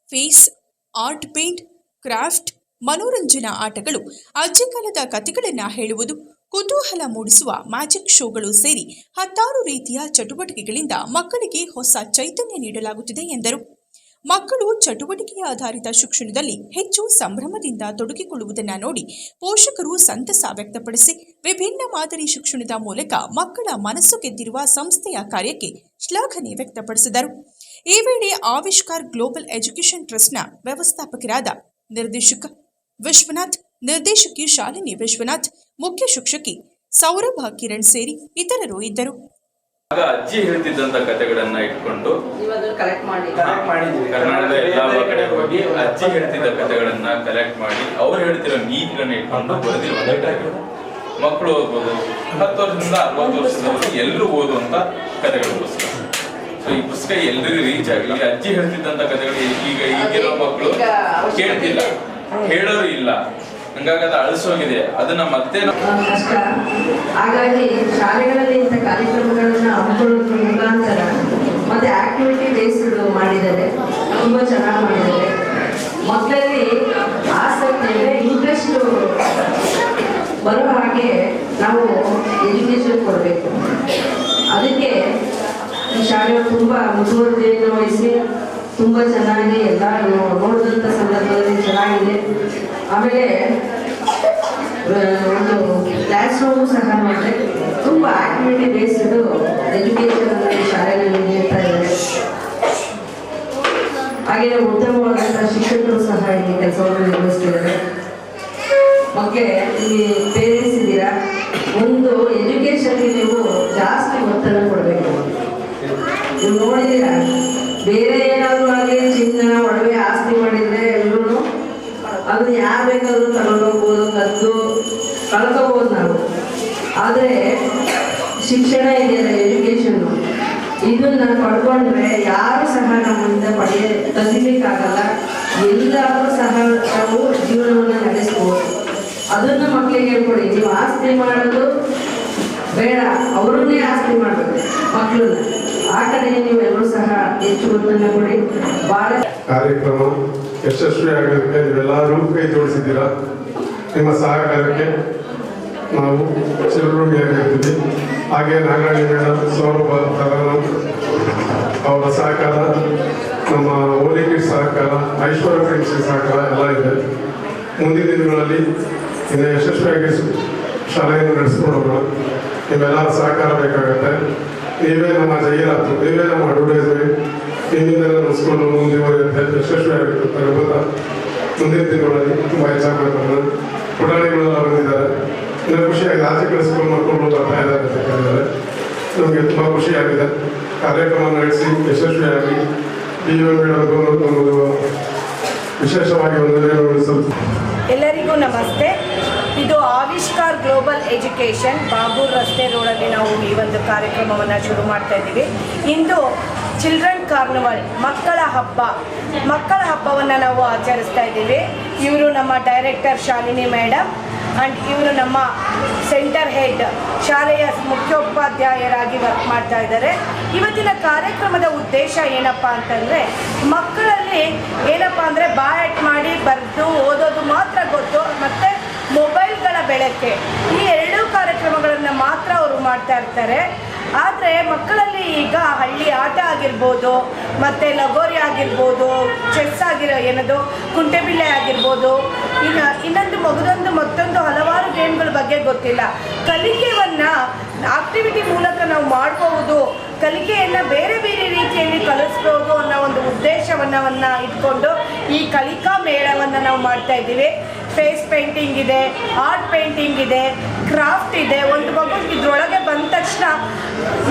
ಫೇಸ್, ಆರ್ಟ್, ಪೇಂಟ್, ಕ್ರಾಫ್ಟ್ ಮನೋರಂಜನಾ ಆಟಗಳು ಅಜ್ಜಿಕಾಲದ ಕಥೆಗಳನ್ನು ಹೇಳುವುದು, ಕುತೂಹಲ ಮೂಡಿಸುವ ಮ್ಯಾಜಿಕ್ ಶೋಗಳು ಸೇರಿ ಹತ್ತಾರು ರೀತಿಯ ಚಟುವಟಿಕೆಗಳಿಂದ ಮಕ್ಕಳಿಗೆ ಹೊಸ ಚೈತನ್ಯ ನೀಡಲಾಗುತ್ತಿದೆ ಎಂದರು. ಮಕ್ಕಳು ಚಟುವಟಿಕೆಯ ಆಧಾರಿತ ಶಿಕ್ಷಣದಲ್ಲಿ ಹೆಚ್ಚು ಸಂಭ್ರಮದಿಂದ ತೊಡಗಿಕೊಳ್ಳುವುದನ್ನು ನೋಡಿ ಪೋಷಕರು ಸಂತಸ ವ್ಯಕ್ತಪಡಿಸಿ ವಿಭಿನ್ನ ಮಾದರಿ ಶಿಕ್ಷಣದ ಮೂಲಕ ಮಕ್ಕಳ ಮನಸ್ಸು ಗೆದ್ದಿರುವ ಸಂಸ್ಥೆಯ ಕಾರ್ಯಕ್ಕೆ ಶ್ಲಾಘನೆ ವ್ಯಕ್ತಪಡಿಸಿದರು. ಈ ವೇಳೆ ಆವಿಷ್ಕಾರ್ ಗ್ಲೋಬಲ್ ಎಜುಕೇಷನ್ ಟ್ರಸ್ಟ್ನ ವ್ಯವಸ್ಥಾಪಕರಾದ ನಿರ್ದೇಶಕ ವಿಶ್ವನಾಥ್ ನಿರ್ದೇಶಕಿ ಶಾಲಿನಿ ವಿಶ್ವನಾಥ್ ಮುಖ್ಯ ಶಿಕ್ಷಕಿ ಸೌರಭ ಕಿರಣ್ ಸೇರಿ ಇತರರು ಇದ್ದರು. ಆಗ ಅಜ್ಜಿ ಹೇಳ್ತಿದ್ದಂತ ಕಥೆಗಳನ್ನ ಇಟ್ಕೊಂಡು ಕರ್ನಾಟಕದ ಎಲ್ಲಾ ಕಡೆ ಹೋಗಿ ಅಜ್ಜಿ ಹೇಳ್ತಿದ್ದ ಕಥೆಗಳನ್ನ ಕಲೆಕ್ಟ್ ಮಾಡಿ. ಅವ್ರು ಹೇಳ್ತಿರೋ ನೀತಿಗಳನ್ನ ಇಟ್ಕೊಂಡು ಬರೆದಿರೋ ಮಕ್ಕಳು ಓದ್ಬೋದು ಹತ್ತು ವರ್ಷದಿಂದ ಅರವತ್ತು ವರ್ಷದವರೆಗೆ ಎಲ್ಲರೂ ಓದುವಂತ ಕಥೆಗಳ ಪುಸ್ತಕ ಸೊ ಈ ಪುಸ್ತಕ ಎಲ್ರಿಗೂ ರೀಚ್ ಆಗಲಿ ಅಜ್ಜಿ ಹೇಳ್ತಿದ್ದಂತ ಕಥೆಗಳು ಈಗ ಈಗಿರೋ ಮಕ್ಕಳು ಕೇಳ್ತಿಲ್ಲ. ಹೇಳೋರು ಇಲ್ಲ. ಹಂಗಾಗಿ ಅಳಿಸೋಗಿದೆ. ಅದನ್ನ ಮತ್ತೆ ಕಷ್ಟ. ಹಾಗಾಗಿ ಶಾಲೆಗಳಲ್ಲಿ ಇಂಥ ಕಾರ್ಯಕ್ರಮಗಳನ್ನ ಹಮ್ಮಿಕೊಳ್ಳೋದ್ರ ಮುಖಾಂತರ ಮತ್ತೆ ಆಕ್ಟಿವಿಟಿ ಬೇಸ್ಡ್ ಮಾಡಿದ್ದಾರೆ. ತುಂಬಾ ಚೆನ್ನಾಗಿ ಮಾಡಿದ್ದಾರೆ. ಮಕ್ಕಳಲ್ಲಿ ಆಸಕ್ತಿ ಅಂದರೆ ಇಂಟ್ರೆಸ್ಟ್ ಬರೋ ಹಾಗೆ ನಾವು ಎಜುಕೇಶನ್ ಕೊಡಬೇಕು. ಅದಕ್ಕೆ ಈ ಶಾಲೆಯವರು ತುಂಬಾ ಮುತುವರ್ಜಿಯನ್ನು ವಹಿಸಿ ತುಂಬ ಚೆನ್ನಾಗಿದೆ. ಎಲ್ಲ ನೋಡಿದಂಥ ಸಂದರ್ಭದಲ್ಲಿ ಚೆನ್ನಾಗಿದೆ. ಆಮೇಲೆ ಒಂದು ಕ್ಲಾಸ್ ರೂಮು ಸಹ ನೋಡಿದ್ರೆ ತುಂಬ ಆಕ್ಟಿವಿಟಿ ಬೇಸ್ಡ್ ಎಜುಕೇಶನ್ ಶಾಲೆಯಲ್ಲಿ ನೀಡ್ತಾ ಇದ್ದಾರೆ ಹಾಗೆ ಉತ್ತಮವಾದಂಥ ಶಿಕ್ಷಕರು ಸಹ ಇಲ್ಲಿ ಕೆಲಸವನ್ನು ನಿರ್ವಹಿಸ್ತಿದ್ದಾರೆ. ಮಕ್ಕೆ ಇಲ್ಲಿ ಪೇರೆಂಟ್ಸ್ ಒಂದು ಎಜುಕೇಷನ್ಗೆ ನೀವು ಜಾಸ್ತಿ ಒತ್ತನ್ನು ಕೊಡಬೇಕು. ನೀವು ನೋಡಿದ್ದೀರಾ? ಬೇರೆ ಏನಾದರೂ ಆಗಲಿ ಚಿನ್ನ ಒಡವೆ ಆಸ್ತಿ ಮಾಡಿದ್ರೆ ಎಲ್ಲರೂ ಅದನ್ನ ಯಾರು ಬೇಕಾದರೂ ತಗೊಂಡೋಗ್ಬೋದು ಕದ್ದು ಕಳ್ಕೋಬೋದು ನಾವು. ಆದರೆ ಶಿಕ್ಷಣ ಇದೆಯಲ್ಲ ಎಜುಕೇಶನ್ನು ಇದನ್ನ ಪಡ್ಕೊಂಡ್ರೆ ಯಾರು ಸಹ ನಮ್ಮಿಂದ ಪಡೆಯ ಕಲಿಲಿಕ್ಕಾಗಲ್ಲ ಎಲ್ಲಾದರೂ ಸಹ ನಾವು ಜೀವನವನ್ನು ನಡೆಸ್ಬೋದು. ಅದನ್ನ ಮಕ್ಕಳಿಗೆ ಹೇಳ್ಕೊಡಿ, ನೀವು ಆಸ್ತಿ ಮಾಡೋದು ಬೇಡ, ಅವರನ್ನೇ ಆಸ್ತಿ ಮಾಡಬೇಕು ಮಕ್ಕಳನ್ನ ಸಹ ಕಾರ್ಯಕ್ರಮ ಯಶಸ್ವಿಯಾಗೋದಕ್ಕೆ ನೀವೆಲ್ಲರೂ ಕೈ ಜೋಡಿಸಿದ್ದೀರಾ? ನಿಮ್ಮ ಸಹಕಾರಕ್ಕೆ ನಾವು ಚಿರಋಣಿಯಾಗಿರ್ತೀವಿ ಹಾಗೆ ನಾಗರಾಣಿ ಮೇಡಮ್ ಸೌರಭ ತರನ್ ಅವರ ಸಹಕಾರ, ನಮ್ಮ ಓಲಿಕಿಡ್ ಸಹಕಾರ, ಐಶ್ವರ್ಯ ಫ್ರೆಂಡ್ಸ್ ಸಹಕಾರ ಎಲ್ಲ ಇದೆ. ಮುಂದಿನ ದಿನಗಳಲ್ಲಿ ಇನ್ನು ಯಶಸ್ವಿಯಾಗಿ ಶಾಲೆಯನ್ನು ನಡೆಸ್ಕೊಂಡು ಹೋಗೋಣ. ನಿಮ್ಮೆಲ್ಲರ ಸಹಕಾರ ಬೇಕಾಗುತ್ತೆ. ನಮ್ಮ ಜಾಹೀರಾತು ನೀವೇ ನಮ್ಮ ಅಡ್ವರ್ಟೈಸ್ಮೆಂಟ್ ನಮ್ಮ ಸ್ಕೂಲ್ ಮುಂದುವರಿಯುತ್ತೆ ಯಶಸ್ವಿಯಾಗಿರುತ್ತೆ ಎಂಬುದನ್ನು ಮುಂದಿನ ದಿನಗಳಲ್ಲಿ ತುಂಬ ಹೆಚ್ಚಾಗಿ ಮಾಡ್ತಾರೆ ಪುಟಾಣಿಗಳೆಲ್ಲ ಬಂದಿದ್ದಾರೆ ಇನ್ನು ಖುಷಿಯಾಗಿದೆ ಆಚೆ ಕಡೆ ಸ್ಕೂಲ್ ಮಕ್ಕಳು ಬರ್ತಾ ಇದ್ದಾರೆ ನಮಗೆ ತುಂಬ ಖುಷಿಯಾಗಿದೆ. ಕಾರ್ಯಕ್ರಮ ನಡೆಸಿ ಯಶಸ್ವಿಯಾಗಿ ಮೇಡಮ್ಗೂ ಒಂದು ವಿಶೇಷವಾಗಿ ಒಂದು ಎಲ್ಲರಿಗೂ ನಮಸ್ತೆ. ಇದು ಆವಿಷ್ಕಾರ್ ಗ್ಲೋಬಲ್ ಎಜುಕೇಷನ್. ಬಾಗೂರ್ ರಸ್ತೆ ರೋಡಲ್ಲಿ ನಾವು ಈ ಒಂದು ಕಾರ್ಯಕ್ರಮವನ್ನು ಶುರು ಮಾಡ್ತಾ ಇದ್ದೀವಿ. ಇಂದು ಚಿಲ್ಡ್ರನ್ ಕಾರ್ನಿವಲ್, ಮಕ್ಕಳ ಹಬ್ಬ. ಮಕ್ಕಳ ಹಬ್ಬವನ್ನು ನಾವು ಆಚರಿಸ್ತಾ ಇದ್ದೀವಿ. ಇವರು ನಮ್ಮ ಡೈರೆಕ್ಟರ್ ಶಾಲಿನಿ ಮೇಡಮ್ ಆ್ಯಂಡ್ ಇವರು ನಮ್ಮ ಸೆಂಟರ್ ಹೆಡ್ ಶಾಲೆಯ ಮುಖ್ಯೋಪಾಧ್ಯಾಯರಾಗಿ ವರ್ಕ್ ಮಾಡ್ತಾ ಇದ್ದಾರೆ. ಇವತ್ತಿನ ಕಾರ್ಯಕ್ರಮದ ಉದ್ದೇಶ ಏನಪ್ಪ ಅಂತಂದರೆ ಮಕ್ಕಳಲ್ಲಿ ಏನಪ್ಪ ಅಂದರೆ ಬಾಯಟ್ ಮಾಡಿ ಬರೆದು ಓದೋದು ಮಾತ್ರ ಗೊತ್ತು ಮತ್ತು ಮೊಬೈಲ್ಗಳ ಬೆಳಕೆ ಈ ಎರಡೂ ಕಾರ್ಯಕ್ರಮಗಳನ್ನು ಮಾತ್ರ ಮಾಡ್ತಾ ಇರ್ತಾರೆ. ಆದರೆ ಮಕ್ಕಳಲ್ಲಿ ಈಗ ಹಳ್ಳಿ ಆಟ ಆಗಿರ್ಬೋದು, ಮತ್ತು ಲಗೋರಿ ಆಗಿರ್ಬೋದು, ಚೆಸ್ ಆಗಿರೋ ಏನದು ಕುಂಟೆಬಿಲ್ಲೆ ಆಗಿರ್ಬೋದು, ಇನ್ನು ಇನ್ನೊಂದು ಮಗದೊಂದು ಮತ್ತೊಂದು ಹಲವಾರು ಗೇಮ್ಗಳ ಬಗ್ಗೆ ಗೊತ್ತಿಲ್ಲ. ಕಲಿಕೆಯನ್ನು ಆಕ್ಟಿವಿಟಿ ಮೂಲಕ ನಾವು ಮಾಡಬಹುದು. ಕಲಿಕೆಯನ್ನು ಬೇರೆ ಬೇರೆ ರೀತಿಯಲ್ಲಿ ಕಲಿಸ್ಬೋದು ಅನ್ನೋ ಒಂದು ಉದ್ದೇಶವನ್ನು ಇಟ್ಕೊಂಡು ಈ ಕಲಿಕಾ ಮೇಳವನ್ನು ನಾವು ಮಾಡ್ತಾ ಇದ್ದೀವಿ. ಫೇಸ್ ಪೇಂಟಿಂಗ್ ಇದೆ ಆರ್ಟ್ ಪೇಂಟಿಂಗ್ ಇದೆ ಕ್ರಾಫ್ಟ್ ಇದೆ. ಒಂದು ಮಗು ಇದ್ರೊಳಗೆ ಬಂದ ತಕ್ಷಣ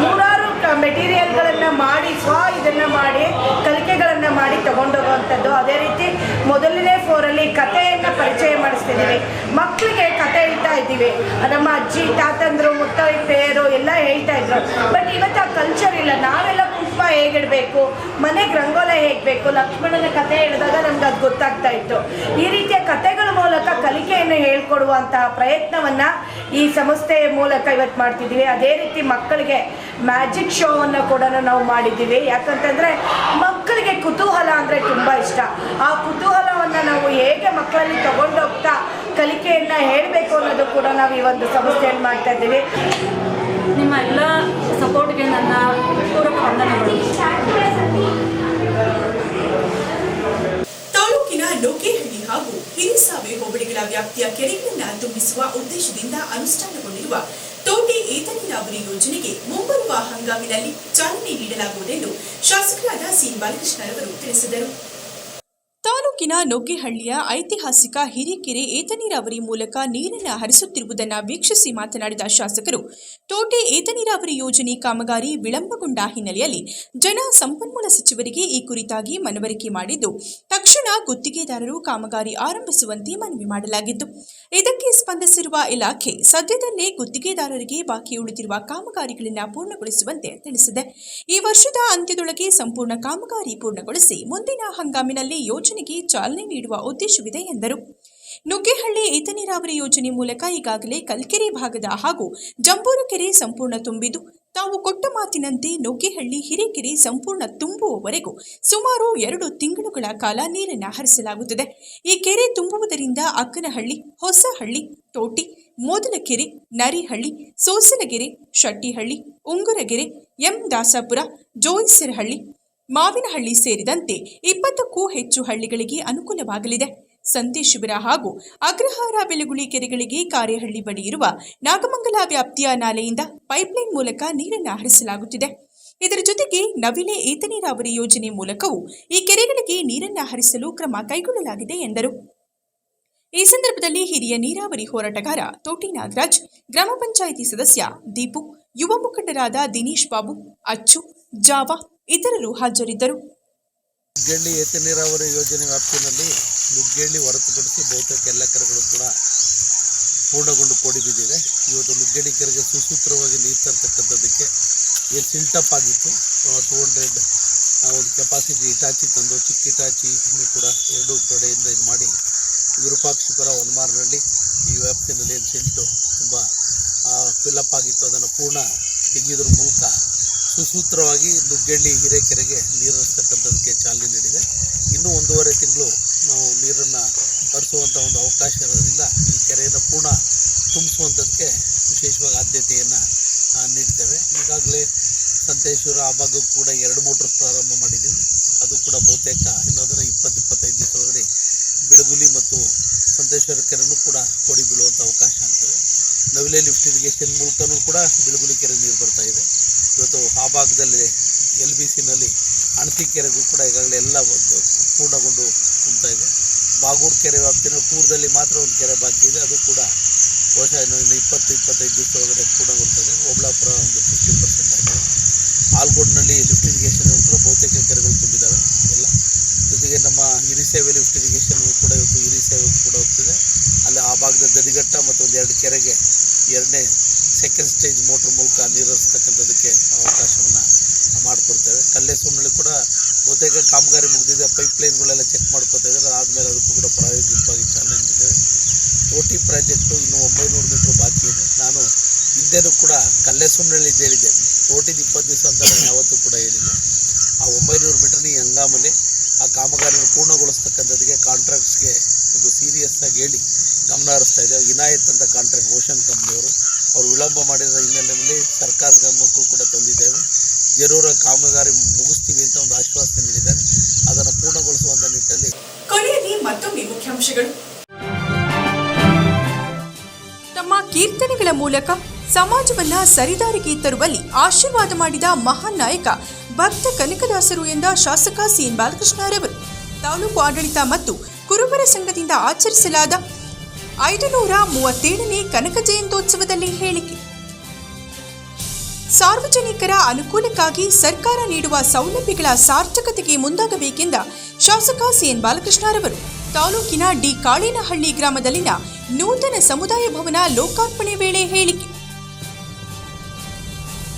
ನೂರಾರು ಮೆಟೀರಿಯಲ್ಗಳನ್ನು ಮಾಡಿ ಸ್ವ ಇದನ್ನು ಮಾಡಿ, ಕಲಿಕೆಗಳನ್ನು ಮಾಡಿ ತಗೊಂಡೋಗುವಂಥದ್ದು. ಅದೇ ರೀತಿ ಮೊದಲನೇ ಫೋರಲ್ಲಿ ಕಥೆಯನ್ನು ಪರಿಚಯ ಮಾಡಿಸ್ತಿದ್ದೀವಿ. ಮಕ್ಕಳಿಗೆ ಕತೆ ಹೇಳ್ತಾ ಇದ್ದೀವಿ. ನಮ್ಮ ಅಜ್ಜಿ, ತಾತಂದ್ರು, ಮುತ್ತೈದೆಯರು ಎಲ್ಲ ಹೇಳ್ತಾ ಇದ್ರು. ಬಟ್ ಇವತ್ತು ಆ ಕಲ್ಚರ್ ಇಲ್ಲ. ನಾವೆಲ್ಲ ಕುಂಕುಮ ಹೇಗಿಡಬೇಕು ಮನೆಗೆ ರಂಗೋಲೆ ಹೇಗೆ ಬೇಕು ಲಕ್ಷ್ಮಣನ ಕತೆ ಹೇಳಿದಾಗ ನಮ್ಗೆ ಅದು ಗೊತ್ತಾಗ್ತಾ ಇತ್ತು. ಈ ರೀತಿಯ ಕತೆಗಳ ಮೂಲಕ ಕಲಿಕೆಯನ್ನು ಹೇಳ್ಕೊಡುವಂತಹ ಪ್ರಯತ್ನವನ್ನು ಈ ಸಂಸ್ಥೆಯ ಮೂಲಕ ಇವತ್ತು ಮಾಡ್ತಿದ್ದೀವಿ. ಅದೇ ರೀತಿ ಮಕ್ಕಳಿಗೆ ಮ್ಯಾಜಿಕ್ ಶೋವನ್ನು ಕೂಡ ನಾವು ಮಾಡಿದ್ದೀವಿ. ಯಾಕಂತಂದರೆ ಮಕ್ಕಳಿಗೆ ಕುತೂಹಲ ಅಂದರೆ ತುಂಬ ಇಷ್ಟ. ಆ ಕುತೂಹಲವನ್ನು ನಾವು ಹೇಗೆ ಮಕ್ಕಳಲ್ಲಿ ತಗೊಂಡೋಗ್ತಾ ಕಲಿಕೆಯನ್ನು ಹೇಳಬೇಕು ಅನ್ನೋದು ಕೂಡ ನಾವು ಈ ಒಂದು ಸಂಸ್ಥೆಯಲ್ಲಿ ಮಾಡ್ತಾ ಇದ್ದೀವಿ. ನಿಮ್ಮ ಎಲ್ಲ ಸಪೋರ್ಟ್ಗೆ ನನ್ನ ಪೂರ್ವಕ ವಂದನೆಗಳು. ತಾಲೂಕಿನ ಲೋಕೇಹಳ್ಳಿ ಹಾಗೂ ಹಿರಿಸಾವೆ ಹೋಬಳಿಗಳ ವ್ಯಾಪ್ತಿಯ ಕೆರೆಗಳನ್ನ ತುಂಬಿಸುವ ಉದ್ದೇಶದಿಂದ ಅನುಷ್ಠಾನಗೊಂಡಿರುವ ತೋಟಿ ಏತ ನೀರಾವರಿ ಯೋಜನೆಗೆ ಮುಂಬರುವ ಹಂಗಾಮಿನಲ್ಲಿ ಚಾಲನೆ ನೀಡಲಾಗುವುದೆಂದು ಶಾಸಕರಾದ ಸಿ ಬಾಲಕೃಷ್ಣರವರು ತಿಳಿಸಿದರು. ತಾಲೂಕಿನ ನೊಗ್ಗೆಹಳ್ಳಿಯ ಐತಿಹಾಸಿಕ ಹಿರಿಕೆರೆ ಏತ ನೀರಾವರಿ ಮೂಲಕ ನೀರನ್ನು ಹರಿಸುತ್ತಿರುವುದನ್ನು ವೀಕ್ಷಿಸಿ ಮಾತನಾಡಿದ ಶಾಸಕರು, ತೋಟೆ ಏತ ನೀರಾವರಿ ಯೋಜನೆ ಕಾಮಗಾರಿ ವಿಳಂಬಗೊಂಡ ಹಿನ್ನೆಲೆಯಲ್ಲಿ ಜನ ಸಂಪನ್ಮೂಲ ಸಚಿವರಿಗೆ ಈ ಕುರಿತಾಗಿ ಮನವರಿಕೆ ಮಾಡಿದ್ದು, ತಕ್ಷಣ ಗುತ್ತಿಗೆದಾರರು ಕಾಮಗಾರಿ ಆರಂಭಿಸುವಂತೆ ಮನವಿ ಮಾಡಲಾಗಿತ್ತು. ಇದಕ್ಕೆ ಸ್ಪಂದಿಸಿರುವ ಇಲಾಖೆ ಸದ್ಯದಲ್ಲೇ ಗುತ್ತಿಗೆದಾರರಿಗೆ ಬಾಕಿ ಉಳಿದಿರುವ ಕಾಮಗಾರಿಗಳನ್ನು ಪೂರ್ಣಗೊಳಿಸುವಂತೆ ತಿಳಿಸಿದೆ. ಈ ವರ್ಷದ ಅಂತ್ಯದೊಳಗೆ ಸಂಪೂರ್ಣ ಕಾಮಗಾರಿ ಪೂರ್ಣಗೊಳಿಸಿ ಮುಂದಿನ ಹಂಗಾಮಿನಲ್ಲಿ ಯೋಜನೆಗೆ ಚಾಲನೆ ನೀಡುವ ಉದ್ದೇಶವಿದೆ ಎಂದರು. ನುಗ್ಗೇಹಳ್ಳಿ ಏತ ನೀರಾವರಿ ಯೋಜನೆ ಮೂಲಕ ಈಗಾಗಲೇ ಕಲ್ಕೆರೆ ಭಾಗದ ಹಾಗೂ ಜಂಬೂರು ಕೆರೆ ಸಂಪೂರ್ಣ ತುಂಬಿದ್ದು, ತಾವು ಕೊಟ್ಟ ಮಾತಿನಂತೆ ನುಗ್ಗೇಹಳ್ಳಿ, ಹಿರೇಕೆರೆ ಸಂಪೂರ್ಣ ತುಂಬುವವರೆಗೂ ಸುಮಾರು ಎರಡು ತಿಂಗಳುಗಳ ಕಾಲ ನೀರನ್ನು ಹರಿಸಲಾಗುತ್ತದೆ. ಈ ಕೆರೆ ತುಂಬುವುದರಿಂದ ಅಕ್ಕನಹಳ್ಳಿ, ಹೊಸಹಳ್ಳಿ, ತೋಟಿ ಮೊದಲಕೆರೆ ನರಿಹಳ್ಳಿ, ಸೋಸಲಗೆರೆ, ಶಟ್ಟಿಹಳ್ಳಿ, ಉಂಗುರಗೆರೆ, ಎಂ ದಾಸಾಪುರ, ಜೋಯಿಸರಹಳ್ಳಿ ಮಾವಿನಹಳ್ಳಿ ಸೇರಿದಂತೆ ಇಪ್ಪತ್ತಕ್ಕೂ ಹೆಚ್ಚು ಹಳ್ಳಿಗಳಿಗೆ ಅನುಕೂಲವಾಗಲಿದೆ. ಸಂತೆ ಶಿಬಿರ ಹಾಗೂ ಅಗ್ರಹಾರ ಬೆಲಗುಳಿ ಕೆರೆಗಳಿಗೆ ಕಾರ್ಯಹಳ್ಳಿ ಬಳಿ ಇರುವ ನಾಗಮಂಗಲ ವ್ಯಾಪ್ತಿಯ ನಾಲೆಯಿಂದ ಪೈಪ್ಲೈನ್ ಮೂಲಕ ನೀರನ್ನು ಹರಿಸಲಾಗುತ್ತಿದೆ. ಇದರ ಜೊತೆಗೆ ನವಿಲೆ ಏತ ನೀರಾವರಿ ಯೋಜನೆ ಮೂಲಕವೂ ಈ ಕೆರೆಗಳಿಗೆ ನೀರನ್ನು ಹರಿಸಲು ಕ್ರಮ ಕೈಗೊಳ್ಳಲಾಗಿದೆ ಎಂದರು. ಈ ಸಂದರ್ಭದಲ್ಲಿ ಹಿರಿಯ ನೀರಾವರಿ ಹೋರಾಟಗಾರ ತೋಟಿ ನಾಗರಾಜ್, ಗ್ರಾಮ ಪಂಚಾಯಿತಿ ಸದಸ್ಯ ದೀಪು, ಯುವ ಮುಖಂಡರಾದ ದಿನೇಶ್ ಬಾಬು, ಅಚ್ಚು, ಜಾವ ಇತರರು ಹಾಜರಿದ್ದರು. ನುಗ್ಗೇಳ್ಳಿ ಏತ ನೀರಾವರಿ ಯೋಜನೆ ವ್ಯಾಪ್ತಿಯಲ್ಲಿ ನುಗ್ಗೇಳ್ಳಿ ಹೊರತುಪಡಿಸಿ ಬಹುತೇಕ ಎಲ್ಲ ಕೆರೆಗಳು ಕೂಡ ಪೂರ್ಣಗೊಂಡು ಕೋಡಿ ಬಿದ್ದಿದೆ. ಇವತ್ತು ನುಗ್ಗೇಳಿ ಕೆರೆಗೆ ಸುಸೂತ್ರವಾಗಿ ನೀರು ತರ್ತಕ್ಕಂಥದ್ದಕ್ಕೆ ಏನು ಸಿಲ್ಟಪ್ ಆಗಿತ್ತು. ಟೂ ಹಂಡ್ರೆಡ್ ಒಂದು ಕೆಪಾಸಿಟಿ ಇಟಾಚಿ ತಂದು ಚಿಕ್ಕ ಇಟಾಚಿ ಕೂಡ ಎರಡೂ ಕಡೆಯಿಂದ ಇದು ಮಾಡಿ ವಿರೂಪಾಕ್ಷಿಪುರ ಹೊನ್ಮಾರ್ನಲ್ಲಿ ಈ ವ್ಯಾಪ್ತಿನಲ್ಲಿ ಏನು ಸಿಲ್ಟು ತುಂಬ ಫಿಲ್ಲಪ್ ಆಗಿತ್ತು. ಅದನ್ನು ಪೂರ್ಣ ತೆಗೆಯೋದ್ರ ಮೂಲಕ ಸುಸೂತ್ರವಾಗಿ ನುಗ್ಗೆಳ್ಳಿ ಹಿರೇಕೆರೆಗೆ ನೀರು ಹರಿಸ್ತಕ್ಕಂಥದ್ದಕ್ಕೆ ಚಾಲನೆ ನೀಡಿದೆ. ಇನ್ನೂ ಒಂದೂವರೆ ತಿಂಗಳು ನಾವು ನೀರನ್ನು ಹರಿಸುವಂಥ ಒಂದು ಅವಕಾಶ ಇರೋದ್ರಿಂದ ಈ ಕೆರೆಯನ್ನು ಪೂರ್ಣ ತುಂಬಿಸುವಂಥದ್ದಕ್ಕೆ ವಿಶೇಷವಾಗಿ ಆದ್ಯತೆಯನ್ನು ನೀಡ್ತೇವೆ. ಈಗಾಗಲೇ ಸಂತೇಶ್ವರ ಆ ಭಾಗಕ್ಕೂ ಕೂಡ ಎರಡು ಮೋಟ್ರ್ ಪ್ರಾರಂಭ ಮಾಡಿದ್ದೀವಿ. ಅದು ಕೂಡ ಬಹುತೇಕ ಇನ್ನೊಂದರ ಇಪ್ಪತ್ತು, ಇಪ್ಪತ್ತೈದು ದಿವಸ ಒಳಗಡೆ ಬೆಳಗುಲಿ ಮತ್ತು ಸಂತೇಶ್ವರ ಕೆರೆನೂ ಕೂಡ ಕೊಡಿ ಬೀಳುವಂಥ ಅವಕಾಶ ಆಗ್ತದೆ. ನವಿಲೆ ಲಿಫ್ಟ್ ಇರಿಗೇಷನ್ ಮೂಲಕನೂ ಕೂಡ ಬೆಳಗುಲಿ ಕೆರೆ ನೀರು ಬರ್ತಾ ಇದೆ ಇವತ್ತು ಆ ಭಾಗದಲ್ಲಿ ಎಲ್ ಬಿ ಸಿನಲ್ಲಿ ಅಣತಿ ಕೆರೆಗೂ ಕೂಡ ಈಗಾಗಲೇ ಎಲ್ಲ ಪೂರ್ಣಗೊಂಡು ತುಂಬ್ತಾ ಇದೆ. ಬಾಗೂರು ಕೆರೆ ವ್ಯಾಪ್ತಿನ ಕೂರ್ದಲ್ಲಿ ಮಾತ್ರ ಒಂದು ಕೆರೆ ಬಾಕಿ ಇದೆ. ಅದು ಕೂಡ ಬಹುಶಃ ಇನ್ನೊಂದು ಇನ್ನು ಇಪ್ಪತ್ತು, ಇಪ್ಪತ್ತೈದು ದಿವಸ ಒಳಗಡೆ ಪೂರ್ಣಗೊಳ್ತದೆ ಓಬಳಾಪುರ ಒಂದು ಫಿಫ್ಟಿ ಪರ್ಸೆಂಟ್ ಆಗಿದೆ. ಆಲ್ಗೋಡ್ನಲ್ಲಿ ಲಿಫ್ಟ್ ಇರಿಗೇಷನ್ ಕೂಡ ಬಹುತೇಕ ಕೆರೆಗಳು ತುಂಬಿದ್ದಾವೆ ಎಲ್ಲ. ಜೊತೆಗೆ ನಮ್ಮ ಹಿರಿಸೇವೆ ಲಿಫ್ಟ್ ಇರಿಗೇಷನ್ ಕೂಡ ಇವತ್ತು ಹಿರಿಸೇವೆ ಕೂಡ ಹೋಗ್ತಿದೆ. ಅಲ್ಲಿ ಆ ಭಾಗದ ದಡಿಗಟ್ಟ ಮತ್ತು ಒಂದು ಎರಡು ಕೆರೆಗೆ ಎರಡನೇ ಸೆಕೆಂಡ್ ಸ್ಟೇಜ್ ಮೋಟ್ರ್ ಮೂಲಕ ನೀರು ಹರಿಸ್ತಕ್ಕಂಥದ್ದಕ್ಕೆ ಅವಕಾಶವನ್ನು ಮಾಡಿಕೊಡ್ತೇವೆ. ಕಲ್ಲೇಸೂರಿನಲ್ಲಿ ಕೂಡ ಬಹುತೇಕ ಕಾಮಗಾರಿ ಮುಗಿದಿದೆ. ಪೈಪ್ಲೈನ್ಗಳೆಲ್ಲ ಚೆಕ್ ಮಾಡ್ಕೋತಾ ಇದ್ದಾರೆ ಆದಮೇಲೆ ಅದಕ್ಕೂ ಕೂಡ ಪ್ರಾಯೋಗಿಕವಾಗಿ ಚಾಲನೆ ನೀಡಿದ್ದೇವೆ ಓಟಿ ಪ್ರಾಜೆಕ್ಟು ಇನ್ನೂ ಒಂಬೈನೂರು ಮೀಟ್ರ್ ಬಾಕಿ ಇದೆ. ನಾನು ಹಿಂದೆನೂ ಕೂಡ ಕಲ್ಲೇಸೂರಿನಲ್ಲಿ ಹೇಳಿದ್ದೆ. ಓಟಿದು ಇಪ್ಪತ್ತು ದಿವಸ ಅಂತ ನಾನು ಯಾವತ್ತೂ ಕೂಡ ಹೇಳಿಲ್ಲ. ಆ ಒಂಬೈನೂರು ಮೀಟ್ರ್ನ ಈ ಹಂಗಾಮಲ್ಲಿ ಆ ಕಾಮಗಾರಿಯನ್ನು ಪೂರ್ಣಗೊಳಿಸ್ತಕ್ಕಂಥದ್ದಿಗೆ ಕಾಂಟ್ರಾಕ್ಟ್ಸ್ಗೆ ಒಂದು ಸೀರಿಯಸ್ ಆಗಿ ಹೇಳಿ ಗಮನ ಹರಿಸ್ತಾ ಇದ್ದೇವೆ. ವಿನಾಯತ್ ಅಂತ ಕಾಂಟ್ರಾಕ್ಟ್ ಓಷನ್ ಕಂಪ್ನಿಯವರು ಅವರು. ವಿಳಂಬ ಮಾಡಿದ ಹಿನ್ನೆಲೆಯಲ್ಲಿ ಸರ್ಕಾರದ ಜರೂರ ಕಾಮಗಾರಿ ಮುಗಿಸ್ತೀವಿ ಅಂತ ಒಂದು ಆಶ್ವಾಸನೆ ನೀಡಿದ್ದಾರೆ. ಅದನ್ನು ಪೂರ್ಣಗೊಳಿಸುವಂತ ನಿಟ್ಟಲ್ಲಿ ಕೊನೆಯಲ್ಲಿ ಮತ್ತೊಮ್ಮೆ ಮುಖ್ಯಾಂಶಗಳು. ತಮ್ಮ ಕೀರ್ತನೆಗಳ ಮೂಲಕ ಸಮಾಜವನ್ನ ಸರಿದಾರಿಗೆ ತರುವಲ್ಲಿ ಆಶೀರ್ವಾದ ಮಾಡಿದ ಮಹಾನ್ ನಾಯಕ ಭಕ್ತ ಕನಕದಾಸರು ಎಂದ ಶಾಸಕ ಸಿಎನ್ ಬಾಲಕೃಷ್ಣರವರು ತಾಲೂಕು ಆಡಳಿತ ಮತ್ತು ಕುರುಬರ ಸಂಘದಿಂದ ಆಚರಿಸಲಾದ ಐದು ನೂರ ಮೂವತ್ತೇಳನೇ ಕನಕ ಜಯಂತ್ಯೋತ್ಸವದಲ್ಲಿ ಹೇಳಿಕೆ. ಸಾರ್ವಜನಿಕರ ಅನುಕೂಲಕ್ಕಾಗಿ ಸರ್ಕಾರ ನೀಡುವ ಸೌಲಭ್ಯಗಳ ಸಾರ್ಥಕತೆಗೆ ಮುಂದಾಗಬೇಕೆಂದ ಶಾಸಕ ಸಿಎನ್ ಬಾಲಕೃಷ್ಣರವರು. ತಾಲೂಕಿನ ಡಿ ಕಾಳೇನಹಳ್ಳಿ ಗ್ರಾಮದಲ್ಲಿನ ನೂತನ ಸಮುದಾಯ ಭವನ ಲೋಕಾರ್ಪಣೆ ವೇಳೆ ಹೇಳಿಕೆ.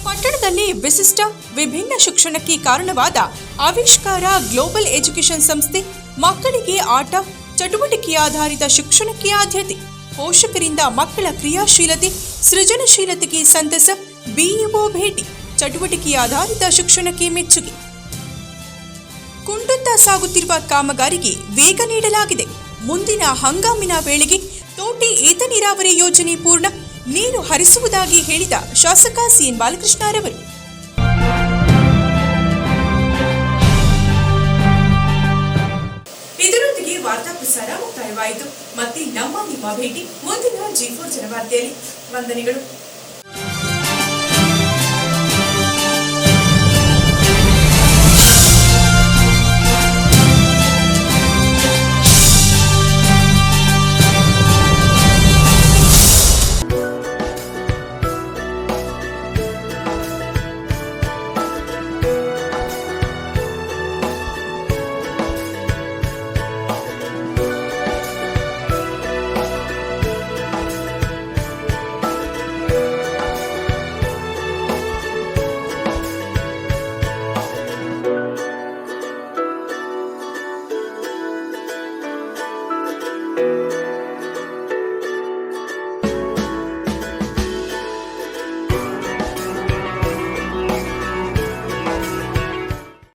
ಪಟ್ಟಣದಲ್ಲಿ ವಿಶಿಷ್ಟ ವಿಭಿನ್ನ ಶಿಕ್ಷಣಕ್ಕೆ ಕಾರಣವಾದ ಆವಿಷ್ಕಾರ ಗ್ಲೋಬಲ್ ಎಜುಕೇಶನ್ ಸಂಸ್ಥೆ ಮಕ್ಕಳಿಗೆ ಆಟ, ಚಟುವಟಿಕೆ ಆಧಾರಿತ ಶಿಕ್ಷಣಕ್ಕೆ ಆದ್ಯತೆ. ಪೋಷಕರಿಂದ ಮಕ್ಕಳ ಕ್ರಿಯಾಶೀಲತೆ, ಸೃಜನಶೀಲತೆಗೆ ಸಂತಸ ಬಿಇಒ ಭೇಟಿ ಚಟುವಟಿಕೆ ಆಧಾರಿತ ಶಿಕ್ಷಣಕ್ಕೆ ಮೆಚ್ಚುಗೆ. ಕುಂಟುತ್ತಾ ಸಾಗುತ್ತಿರುವ ಕಾಮಗಾರಿಗೆ ವೇಗ ನೀಡಲಾಗಿದೆ. ಮುಂದಿನ ಹಂಗಾಮಿನ ವೇಳೆಗೆ ತೋಟಿ ಏತ ನೀರಾವರಿ ಯೋಜನೆ ಪೂರ್ಣ, ನೀರು ಹರಿಸುವುದಾಗಿ ಹೇಳಿದ ಶಾಸಕ ಸಿಎನ್ ಬಾಲಕೃಷ್ಣರವರು. ಇದರೊಂದಿಗೆ ವಾರ್ತಾ ಪ್ರಸಾರ ಮುಕ್ತಾಯವಾಯಿತು. ಮತ್ತೆ ನಮ್ಮ ನಿಮ್ಮ ಭೇಟಿ ಮುಂದಿನ ಜಿ ಜನವಾರ್ತೆಯಲ್ಲಿ. ವಂದನೆಗಳು.